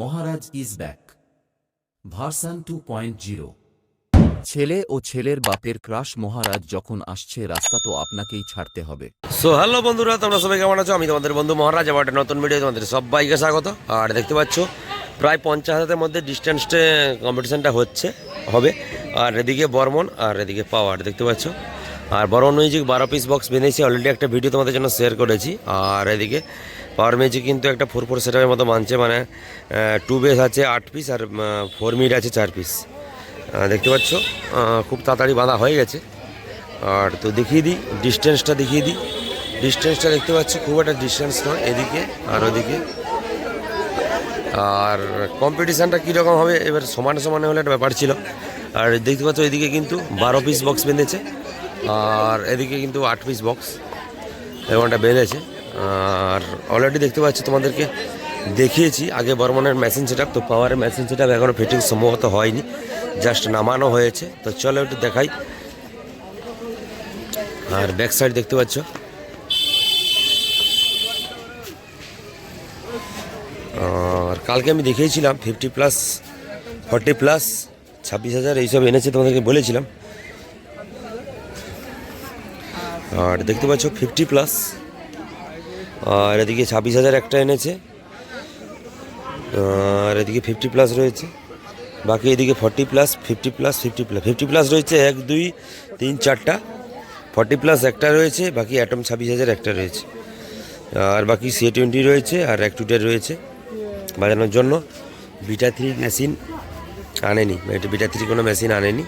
Maharaj is back. Version two point zero. ছেলে ও ছেলের বাপের ক্রাশ মহারাজ যখন আসছে, রাস্তা তো আপনাকেই ছাড়তে হবে। সো হ্যালো বন্ধুরা, তোমরা সবাই কেমন আছো? আমি তোমাদের বন্ধু মহারাজ, আবার একটা নতুন ভিডিও তোমাদের সবাইকে স্বাগত। আর দেখতে পাচ্ছ, প্রায় পঞ্চাশ হাজারের মধ্যে ডিস্টেন্সটে কম্পিটিশনটা হচ্ছে, হবে। আর এদিকে বর্মন, আর এদিকে পাওয়ার, দেখতে পাচ্ছ। আর বর্মন মিউজিক বারো পিস বক্স বেঁধেছি। অলরেডি একটা ভিডিও তোমাদের জন্য শেয়ার করেছি। আর এদিকে পাওয়ার মিউজিক কিন্তু একটা ফোর ফোর সেটার মতো মানছে মানে টু বেস আছে, আট পিস আর ফোর মিড আছে, চার পিস দেখতে পাচ্ছ? খুব তাড়াতাড়ি বাঁধা হয়ে গেছে। আর তো দেখিয়ে দিই ডিস্টেন্সটা দেখিয়ে দিই। ডিস্টেন্সটা দেখতে পাচ্ছি, খুব একটা ডিস্টেন্স নয়, এদিকে আর ওদিকে। আর কম্পিটিশানটা কীরকম হবে, এবার সমানে সমানে হলে একটা ব্যাপার ছিল। আর দেখতে পাচ্ছ, এদিকে কিন্তু বারো পিস বক্স বেঁধেছে। আর এদিকে কিন্তু আট পিস বক্স এরকমটা বেঁধেছে আর অলরেডি দেখতে পাচ্ছি তোমাদেরকে, দেখিয়েছি। আগে বর্মনের মেশিন সেট তো পাওয়ারের মেশিন সেট এখনও ফিটিং সম্ভবত হয়নি। জাস্ট নামানো হয়েছে। তো চলো একটু দেখাই। আর ব্যাক সাইড দেখতে পাচ্ছ। আর কালকে আমি দেখিয়েছিলাম ফিফটি প্লাস ফর্টি প্লাস ছাব্বিশ হাজার, এইসব এনেছে তোমাদেরকে বলেছিলাম। আর দেখতে পাচ্ছ ফিফটি প্লাস আর এদিকে ছাব্বিশ হাজার একটা এনেছে। আর এদিকে ফিফটি প্লাস রয়েছে। বাকি এদিকে forty plus fifty plus fifty plus fifty plus রয়েছে এক, দুই, তিন, চারটা। ফর্টি প্লাস একটা রয়েছে, বাকি অ্যাটম ছাব্বিশ হাজার একটা রয়েছে। আর বাকি সি টোয়েন্টি রয়েছে আর এক টুটের রয়েছে। বাজানোর জন্য বিটা থ্রি মেশিন আনেনি। বিটা থ্রি কোনো মেশিন আনেনি।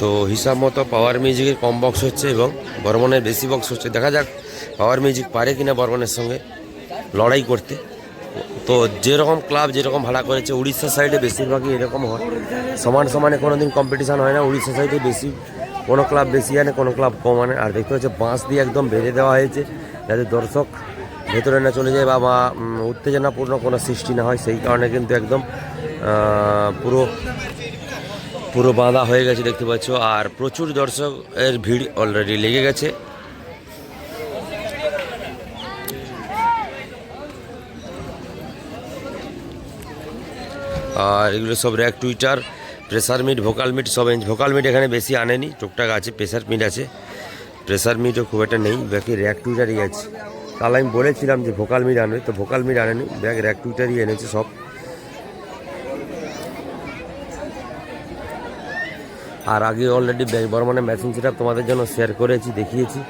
তো হিসাব মতো পাওয়ার মিউজিকের কম বক্স হচ্ছে এবং বর্মনের বেশি বক্স হচ্ছে। দেখা যাক পাওয়ার মিউজিক পারে কিনা বর্মনের সঙ্গে লড়াই করতে। তো যেরকম ক্লাব যেরকম ভাড়া করেছে, উড়িষ্যা সাইডে বেশিরভাগই এরকম হয়। সমান সমানে কোনো দিন কম্পিটিশান হয় না, উড়িষ্যা সাইডে বেশি, কোনো ক্লাব বেশি আনে, কোনো ক্লাব কম আনে। আর দেখতে হচ্ছে বাঁশ দিয়ে একদম বেঁধে দেওয়া হয়েছে, যাতে দর্শক ভেতরে না চলে যায় বা বা উত্তেজনাপূর্ণ কোনো সৃষ্টি না হয়। সেই কারণে কিন্তু একদম পুরো পুরো বাঁধা হয়ে গেছে, দেখতে পাচ্ছ। আর প্রচুর দর্শকের ভিড় অলরেডি লেগে গেছে। আর এগুলো সব rack tweeter pressure mid vocal mid সব ভোকাল মিট এখানে বেশি আনেনি। টুকটাক আছে প্রেসার মিট আছে। প্রেসার মিটও খুব একটা নেই, বাকি র্যাক টুইটারই আছে। তাহলে আমি বলেছিলাম যে ভোকাল মিট আনবে, তো ভোকাল মিট আনেনি ব্যাগ র্যাক টুইটারই এনেছে সব। আর আগে অলরেডি বর্মনের মেশিন সেট তোমাদের জন্য শেয়ার করেছি, দেখিয়েছি।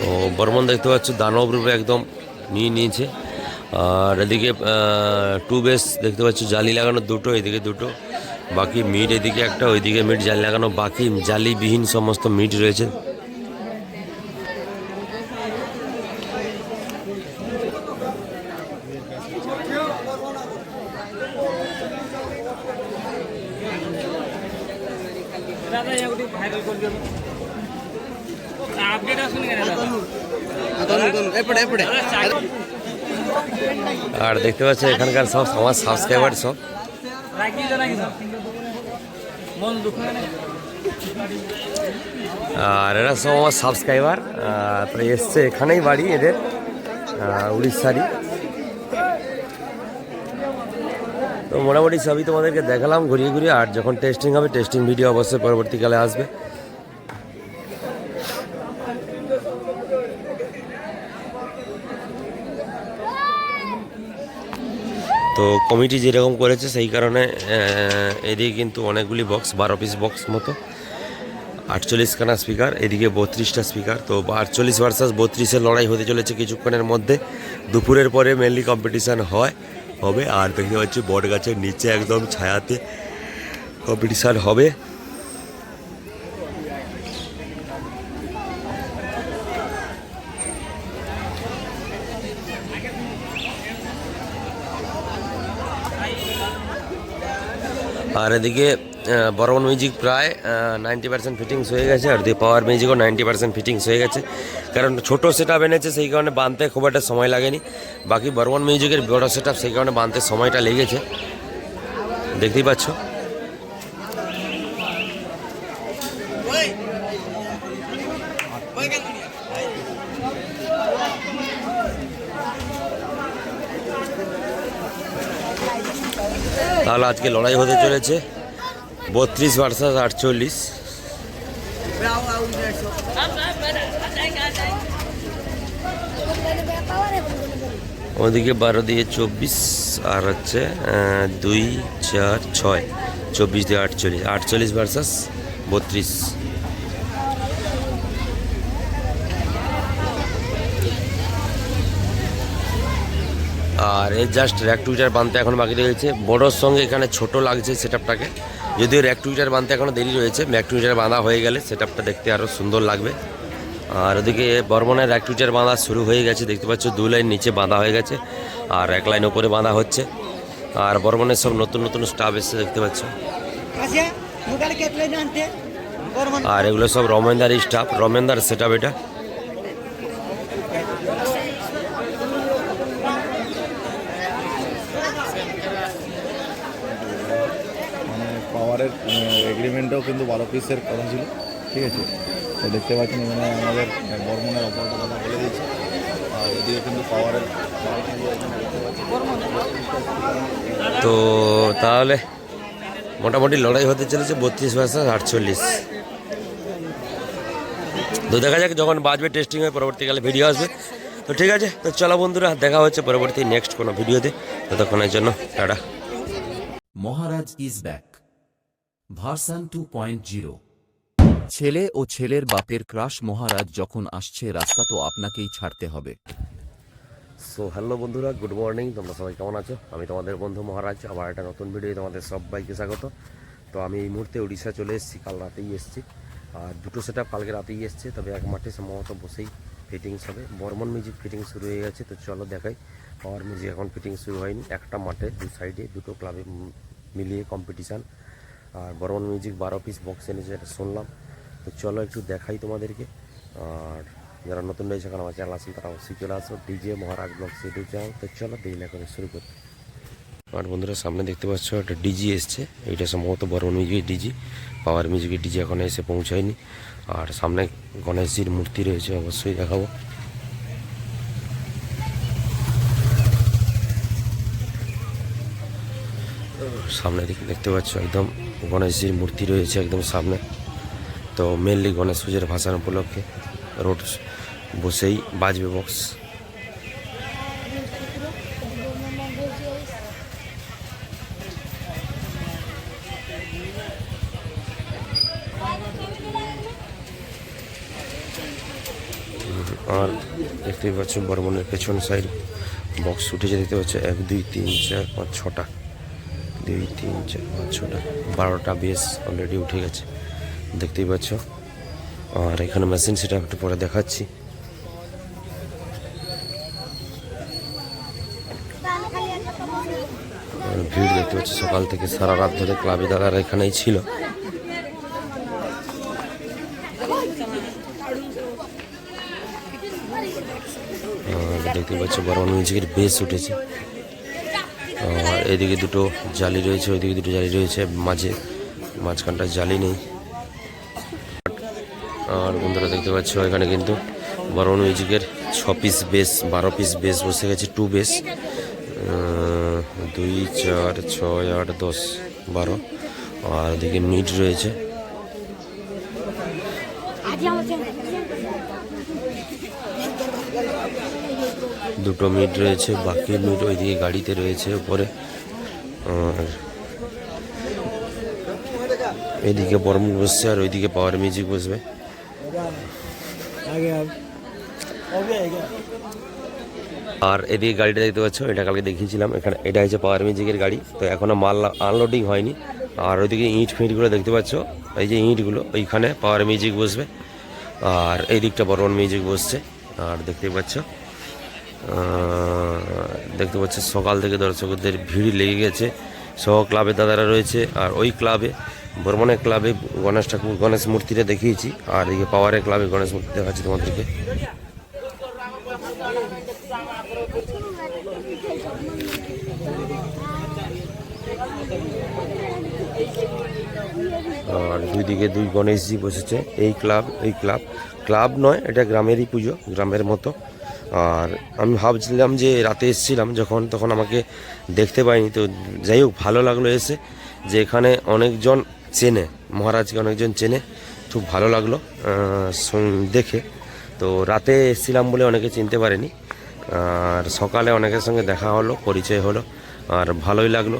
তো বর্মন দেখতে পাচ্ছ, দানব রূপে একদম নিয়ে নিয়েছে। আর এদিকে টু বেস দেখতে পাচ্ছ, জালি লাগানো দুটো, এদিকে দুটো, বাকি মিট এদিকে একটা, ওইদিকে মিট জালি লাগানো বাকি, জালিবিহীন সমস্ত মিট রয়েছে। আর দেখতে পাচ্ছ এখানকার সব আমার সাবস্ক্রাইবার সব। আর এরা সব আমার সাবস্ক্রাইবার তো এসছে এখানেই বাড়ি এদের উড়িষ্যারই। তো মোটামুটি সবই তোমাদেরকে দেখালাম ঘুরিয়ে ঘুরিয়ে, আর যখন টেস্টিং হবে টেস্টিং ভিডিও অবশ্যই পরবর্তীকালে আসবে। তো কমিটি যেরকম করেছে, সেই কারণে এদিকে কিন্তু অনেকগুলি বক্স বারো পিস বক্স মতো। আটচল্লিশখানা স্পিকার এদিকে বত্রিশটা স্পিকার তো আটচল্লিশ ভার্সাস বত্রিশের লড়াই হতে চলেছে কিছুক্ষণের মধ্যে। দুপুরের পরে মেনলি কম্পিটিশান হয়, হবে। আর দেখতে পাচ্ছি বট গাছের নিচে একদম ছায়াতে কম্পিটিশান হবে। আর এদিকে বর্মন মিউজিক প্রায় নাইনটি পার্সেন্ট ফিটিংস হয়ে গেছে, আর দি পাওয়ার মিউজিকও নাইনটি পার্সেন্ট ফিটিংস হয়ে গেছে। কারণ ছোটো সেট আপ এনেছে, সেই কারণে বাঁধতে খুব একটা সময় লাগেনি। বাকি বর্মন মিউজিকের বড় সেট সেই কারণে বাঁধতে সময়টা লেগেছে। দেখতেই পাচ্ছ? তাহলে আজকে লড়াই হতে চলেছে। বত্রিশ ভার্সাস আটচল্লিশ। ওদিকে বারো দিয়ে চব্বিশ, আর হচ্ছে দুই, চার, ছয়। চব্বিশ দিয়ে আটচল্লিশ। আটচল্লিশ ভার্সাস বত্রিশ। আর এর জাস্ট র্যাক টুইটার বানতে এখন বাকি রয়েছে। বড়োর সঙ্গে এখানে ছোট লাগছে সেটআপটাকে। যদিও র্যাক টুইটার বানতে এখনও দেরি রয়েছে ম্যাক টুইটার বাঁধা হয়ে গেলে সেটআপটা দেখতে আরও সুন্দর লাগবে। আর ওদিকে বর্মনের র্যাক টুইটার বাঁধা শুরু হয়ে গেছে দেখতে পাচ্ছ দু লাইন নিচে বাঁধা হয়ে গেছে আর এক লাইন ওপরে বাঁধা হচ্ছে। আর বর্মনের সব নতুন নতুন স্টাফ এসছে দেখতে পাচ্ছ। আর এগুলো সব রমেনদার স্টাফ রমেনদার সেটআপ এটা মানে পাওয়ারের এগ্রিমেন্টও কিন্তু বারো পিসের কথা ছিল ঠিক আছে? তো দেখতে পাচ্ছেন এখানে আমাদের বর্মনের অপারেটর কথা বলে দিয়েছে। আর এদিকে কিন্তু পাওয়ারের তো তাহলে মোটামুটি লড়াই হতে চলেছে বত্রিশ ভার্সাস আটচল্লিশ। তো দেখা যাক যখন বাজবে টেস্টিং হয়ে পরবর্তীকালে ভিডিও আসবে। তো ঠিক আছে তো চলো বন্ধুরা দেখা হচ্ছে পরবর্তী নেক্সট কোনো ভিডিওতে ততক্ষণের জন্য tata. Maharaj is back version two point zero. ছেলে ও ছেলের বাপের ক্রাশ মহারাজ যখন আসছে রাস্তা তো আপনাকেই ছাড়তে হবে। সো হ্যালো বন্ধুরা গুড মর্নিং তোমরা সবাই কেমন আছো? আমি তোমাদের বন্ধু মহারাজ আবার একটা নতুন ভিডিও তোমাদের সবাইকে স্বাগত। তো আমি এই মুহূর্তে উড়িষ্যা চলে এসেছি কাল রাতেই এসেছি। আর দুটো সেট কালকে রাতেই এসছে তবে এক মাঠে সম্ভবত বসেই ফিটিংস হবে। বর্মন মিউজিক ফিটিং শুরু হয়ে গেছে তো চলো দেখাই। পাওয়ার মিউজিক এখন ফিটিং শুরু হয়নি একটা মাঠে দু সাইডে দুটো ক্লাবে মিলিয়ে কম্পিটিশান আর বর্মন মিউজিক বারো পিস বক্স এনেছে এটা শুনলাম। তো চলো একটু দেখাই তোমাদেরকে। আর যারা নতুন রয়েছে, এখন আমার চ্যানেল আছেন তারা অবশ্যই চলে আসো DJ Maharaj vlog YouTube channel তো চলো দেরি না করে শুরু করি। আর বন্ধুরা, সামনে দেখতে পাচ্ছ একটা ডিজি এসছে। এইটা সম্ভবত বর্মন মিউজিকের ডিজি পাওয়ার মিউজিকের ডিজি এখন এসে পৌঁছায়নি। আর সামনে গণেশজির মূর্তি রয়েছে, অবশ্যই দেখাবো। সামনে দিকে দেখতে পাচ্ছ একদম গণেশজির মূর্তি রয়েছে একদম সামনে। তো মেনলি গণেশ পুজোর ভাসান উপলক্ষে রোড বসেই বাজবে বক্স আর দেখতেই পাচ্ছ বর্মনের পেছন সাইড বক্স উঠেছে দেখতে পাচ্ছ এক, দুই, তিন, চার, পাঁচ, ছটা। দুই, তিন, চার, পাঁচ, ছটা, বারোটা বেস অলরেডি উঠে গেছে। দেখতেই পাচ্ছ। আর এখানে মেশিন সেটা একটু পরে দেখাচ্ছি। ভিড় দেখতে পাচ্ছি, সকাল থেকে সারা রাত ধরে ক্লাবে দাদারা এখানেই ছিল। দেখতে পাচ্ছ, বড় মিউজিকের বেস উঠেছে। আর এদিকে দুটো জালি রয়েছে, ওইদিকে দুটো জালি রয়েছে, মাঝে, মাঝখানটা জালি নেই। আর বন্ধুরা দেখতে পাচ্ছ, এখানে কিন্তু বড় মিউজিকের ছ পিস বেস বারো পিস বেস বসে গেছে টু বেস দুই, চার, ছয়, আট, দশ, বারো। আর এদিকে মিট রয়েছে। দুটো মিট রয়েছে, বাকি মিট ওইদিকে গাড়িতে রয়েছে উপরে। আর এদিকে বর্মন বসছে আর ওইদিকে পাওয়ার মিউজিক বসবে। আর এদিকে গাড়িটা দেখতে পাচ্ছ, এটা কালকে দেখিয়েছিলাম, এখানে এটা হচ্ছে পাওয়ার মিউজিকের গাড়ি। তো এখনও মাল আনলোডিং হয়নি। আর ওইদিকে ইট ফিটগুলো দেখতে পাচ্ছ, এই যে ইটগুলো, ওইখানে পাওয়ার মিউজিক বসবে। আর এই দিকটা বর্মন মিউজিক বসছে, আর দেখতে পাচ্ছ দেখতে পাচ্ছ, সকাল থেকে দর্শকদের ভিড় লেগে গেছে। সহ ক্লাবে দাদারা রয়েছে, আর ওই ক্লাবে, বর্মনের ক্লাবে গণেশ ঠাকুর, গণেশ মূর্তিটা দেখিয়েছি, আর এই পাওয়ারের ক্লাবে গণেশ মূর্তি দেখাচ্ছি তোমাদেরকে। আর দুই দিকে দুই গণেশজি বসেছে। এই ক্লাব এই ক্লাব। ক্লাব নয়, এটা গ্রামেরই পুজো, গ্রামের মতো। আর আমি ভাবছিলাম যে রাতে এসেছিলাম যখন, তখন আমাকে দেখতে পাইনি। তো যাই হোক, ভালো লাগল এসে যে এখানে অনেকজন চেনে, মহারাজকে অনেকজন চেনে। খুব ভালো লাগল দেখে। তো রাতে এসেছিলাম বলে অনেকে চিনতে পারেনি। আর সকালে অনেকের সঙ্গে দেখা হলো, পরিচয় হলো। আর ভালোই লাগল।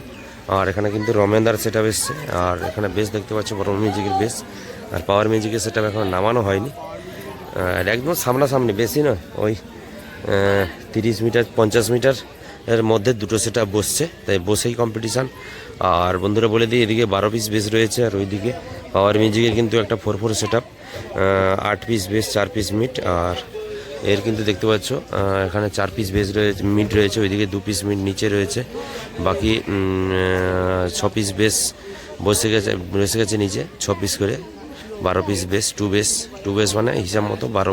আর এখানে কিন্তু রমেনদার সেট আপ এসছে। আর এখানে বেশ দেখতে পাচ্ছ, বড় মিউজিকের বেশ আর পাওয়ার মিউজিকের সেট আপ এখন নামানো হয়নি। আর একদম সামনাসামনি, বেশি নয়, ওই তিরিশ মিটার, পঞ্চাশ মিটার এর মধ্যে দুটো সেট আপ বসছে। তাই বসেই কম্পিটিশান আর বন্ধুরা বলে দিই, এদিকে বারো পিস বেস রয়েছে, আর ওইদিকে পাওয়ার মিউজিকের কিন্তু একটা ফোর ফোর সেট আপ আট পিস বেস চার পিস মিট আর এর কিন্তু দেখতে পাচ্ছ এখানে চার পিস বেস রয়েছে মিট রয়েছে, ওইদিকে দু পিস মিট নিচে রয়েছে, বাকি ছ পিস বেস বসে গেছে বসে গেছে নিচে, ছ পিস করে, বারো piece bass two bass two bass মানে হিসাব মতো বারো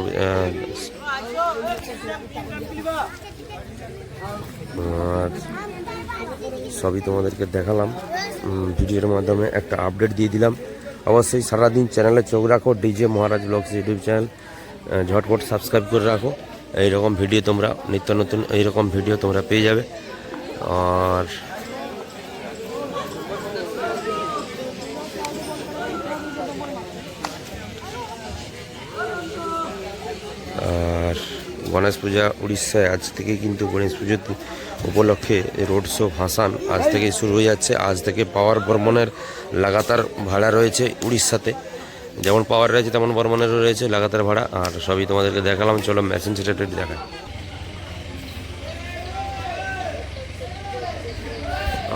আর সবই তোমাদেরকে দেখালাম। ভিডিওর মাধ্যমে একটা আপডেট দিয়ে দিলাম। অবশ্যই সারাদিন চ্যানেলে চোখ রাখো DJ Maharaj vlogs YouTube channel ঝটপট সাবস্ক্রাইব করে রাখো। এইরকম ভিডিও তোমরা, নিত্য নতুন এইরকম ভিডিও তোমরা পেয়ে যাবে। আর আর গণেশ পূজা উড়িষ্যায় আজ থেকে কিন্তু গণেশ পুজোর উপলক্ষে রোড শো ভাসান আজ থেকেই শুরু হয়ে যাচ্ছে। আজ থেকে পাওয়ার বর্মনের লাগাতার ভাড়া রয়েছে উড়িষ্যাতে। যেমন পাওয়ার রয়েছে, তেমন বর্মনেরও রয়েছে, লাগাতার ভাড়া। আর সবই তোমাদেরকে দেখালাম, চলো মেশিন সেটা দেখায়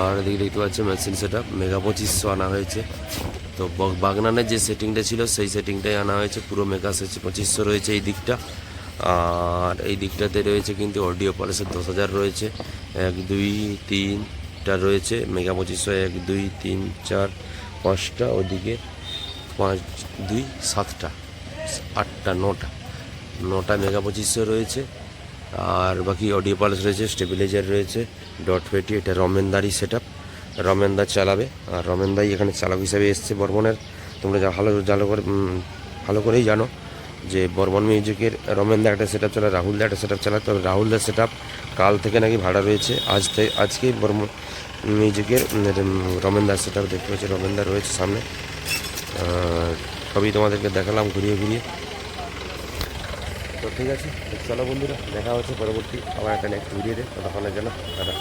আর এদিকে দেখতে পাচ্ছি মেশিন সেট আপ মেগা পঁচিশশো আনা হয়েছে। তো বাগনানের যে সেটিংটা ছিল, সেই সেটিংটাই আনা হয়েছে। পুরো মেগা পঁচিশশো রয়েছে এই দিকটা। আর এই দিকটাতে রয়েছে কিন্তু অডিও পলিসের দশ হাজার রয়েছে। এক, দুই, তিনটা রয়েছে মেগা পঁচিশশো এক, দুই, তিন, চার, পাঁচটা। ওদিকে পাঁচ, দুই, সাতটা, আটটা, নটা। নটা মেগা পঁচিশশো রয়েছে। আর বাকি অডিও পালস রয়েছে, স্টেবিলাইজার রয়েছে, ডট পেটি এটা রমেনদারই সেট আপ রমেনদা চালাবে, আর রমেনদাই এখানে চালক হিসাবে এসছে বর্মনের তোমরা যা ভালো ভালো করে ভালো করেই জানো যে বর্মন মিউজিকের, রমেনদা একটা সেট আপ চালায়, রাহুলদা একটা সেট আপ চালায়। তবে রাহুলদার সেট আপ কাল থেকে নাকি ভাড়া রয়েছে। আজ থেকে, আজকেই বর্মন মিউজিকের রমেনদার সেট আপ দেখতে পাচ্ছি, রমেনদা রয়েছে সামনে। সবই তোমাদেরকে দেখালাম ঘুরিয়ে ঘুরিয়ে। তো ঠিক আছে, চলো বন্ধুরা, দেখা হচ্ছে পরবর্তী আবার একটা নেক্সট ভিডিওতে ততক্ষণের জন্য দাদা